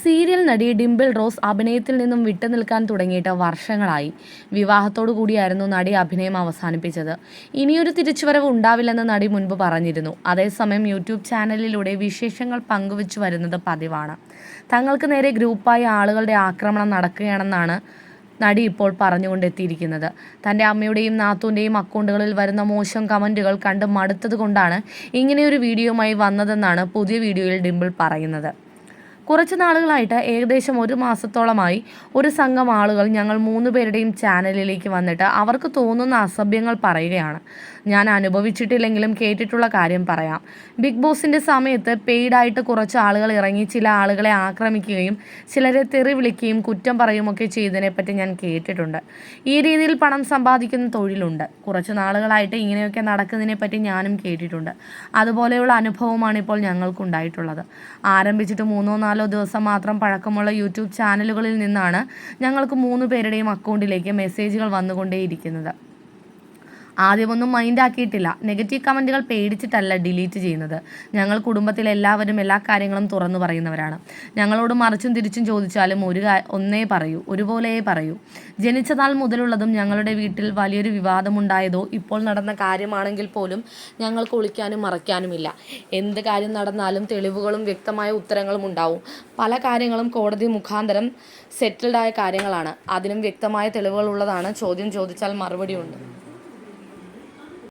Serial നടി Dimple rose അഭിനയത്തിൽ നിന്നും വിട്ടുനിൽക്കാൻ തുടങ്ങിയിട്ട് വർഷങ്ങളായി. വിവാഹത്തോടു കൂടിയായിരുന്നു നടി അഭിനയം അവസാനിപ്പിച്ചത്. ഇനിയൊരു തിരിച്ചുവരവ് ഉണ്ടാവില്ലെന്ന് നടി മുൻപ് പറഞ്ഞിരുന്നു. അതേസമയം യൂട്യൂബ് ചാനലിലൂടെ വിശേഷങ്ങൾ പങ്കുവച്ചു വരുന്നത് പതിവാണ്. തങ്ങൾക്ക് നേരെ ഗ്രൂപ്പായി ആളുകളുടെ ആക്രമണം നടക്കുകയാണെന്നാണ് നടി ഇപ്പോൾ പറഞ്ഞുകൊണ്ടെത്തിയിരിക്കുന്നത്. തന്റെ അമ്മയുടെയും നാത്തൂന്റെയും അക്കൗണ്ടുകളിൽ വരുന്ന മോശം കമന്റുകൾ കണ്ട് മടുത്തത് കൊണ്ടാണ് ഇങ്ങനെയൊരു വീഡിയോയുമായി വന്നതെന്നാണ് പുതിയ വീഡിയോയിൽ ഡിംപിൾ പറയുന്നത്. കുറച്ച് നാളുകളായിട്ട് ഏകദേശം ഒരു മാസത്തോളമായി ഒരു സംഘം ആളുകൾ ഞങ്ങൾ മൂന്ന് പേരുടെയും ചാനലിലേക്ക് വന്നിട്ട് അവർക്ക് തോന്നുന്ന അസഭ്യങ്ങൾ പറയുകയാണ്. ഞാൻ അനുഭവിച്ചിട്ടില്ലെങ്കിലും കേട്ടിട്ടുള്ള കാര്യം പറയാം. ബിഗ് ബോസിന്റെ സമയത്ത് പെയ്ഡായിട്ട് കുറച്ച് ആളുകൾ ഇറങ്ങി ചില ആളുകളെ ആക്രമിക്കുകയും ചിലരെ തെറി വിളിക്കുകയും കുറ്റം പറയുമൊക്കെ ചെയ്തതിനെപ്പറ്റി ഞാൻ കേട്ടിട്ടുണ്ട്. ഈ രീതിയിൽ പണം സമ്പാദിക്കുന്ന തൊഴിലുണ്ട്. കുറച്ച് നാളുകളായിട്ട് ഇങ്ങനെയൊക്കെ നടക്കുന്നതിനെപ്പറ്റി ഞാനും കേട്ടിട്ടുണ്ട്. അതുപോലെയുള്ള അനുഭവമാണ് ഇപ്പോൾ ഞങ്ങൾക്കുണ്ടായിട്ടുള്ളത്. ആരംഭിച്ചിട്ട് മൂന്നോ നാലോ ദിവസം മാത്രം പഴക്കമുള്ള യൂട്യൂബ് ചാനലുകളിൽ നിന്നാണ് ഞങ്ങൾക്ക് മൂന്ന് പേരുടെയും അക്കൗണ്ടിലേക്ക് മെസ്സേജുകൾ വന്നുകൊണ്ടേയിരിക്കുന്നത്. ആദ്യമൊന്നും മൈൻഡ് ആക്കിയിട്ടില്ല നെഗറ്റീവ് കമന്റുകൾ പേടിച്ചിട്ടല്ല ഡിലീറ്റ് ചെയ്യുന്നത്. ഞങ്ങൾ കുടുംബത്തിലെ എല്ലാവരും എല്ലാ കാര്യങ്ങളും തുറന്നു പറയുന്നവരാണ്. ഞങ്ങളോട് മറിച്ചും തിരിച്ചും ചോദിച്ചാലും ഒരു ഒന്നേ പറയൂ ഒരുപോലെയേ പറയൂ. ജനിച്ച നാൾ മുതലുള്ളതും ഞങ്ങളുടെ വീട്ടിൽ വലിയൊരു വിവാദമുണ്ടായതോ ഇപ്പോൾ നടന്ന കാര്യമാണെങ്കിൽ പോലും ഞങ്ങൾക്ക് ഒളിക്കാനും മറയ്ക്കാനുമില്ല. എന്ത് കാര്യം നടന്നാലും തെളിവുകളും വ്യക്തമായ ഉത്തരങ്ങളും ഉണ്ടാവും. പല കാര്യങ്ങളും കോടതി മുഖാന്തരം സെറ്റിൽഡായ കാര്യങ്ങളാണ്. അതിനും വ്യക്തമായ തെളിവുകളുള്ളതാണ് ചോദ്യം ചോദിച്ചാൽ മറുപടിയുണ്ട്